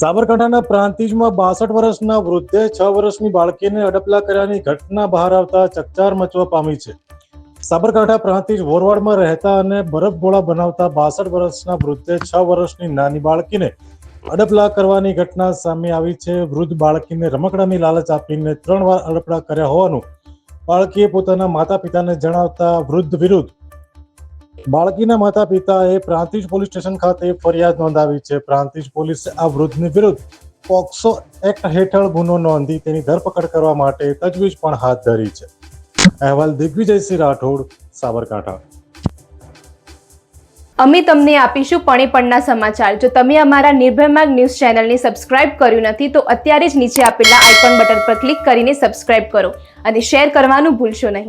સાબરકાંઠાના પ્રાંતિજમાં બાસઠ વર્ષના વૃદ્ધે છ વર્ષની બાળકીને અડપલા કર્યાની ઘટના બહાર આવતા ચકચાર મચવા પામી છે. સાબરકાંઠા પ્રાંતિજ વોરવાડમાં રહેતા અને બરફ ગોળા બનાવતા બાસઠ વર્ષના વૃદ્ધે છ વર્ષની નાની બાળકીને અડપલા કરવાની ઘટના સામે આવી છે. વૃદ્ધ બાળકીને રમકડાની લાલચ આપીને ત્રણ વાર અડપલા કર્યા હોવાનું બાળકીએ પોતાના માતા પિતાને જણાવતા વૃદ્ધ વિરુદ્ધ બાળકીના માતા પિતાએ પ્રાંતિજ પોલીસ સ્ટેશન ખાતે ફરિયાદ નોંધાવી છે. પ્રાંતિજ પોલીસે આ વૃદ્ધની વિરુદ્ધ પોક્સો એક્ટ હેઠળ ગુનો નોંધી તેની ધરપકડ કરવા માટે તજવીજ પણ હાથ ધરી છે. અહેવાલ દિગ્વિજયસિંહ રાઠોડ, સાબરકાંઠા. અમે તમને આપીશું પણેપણના સમાચાર. જો તમે અમારા નિર્ભય માર્ગ ન્યૂઝ ચેનલને સબસ્ક્રાઇબ કર્યું નથી, તો અત્યારે જ નીચે આપેલા આઇકોન બટન પર ક્લિક કરીને સબસ્ક્રાઇબ કરો અને શેર કરવાનું ભૂલશો નહીં.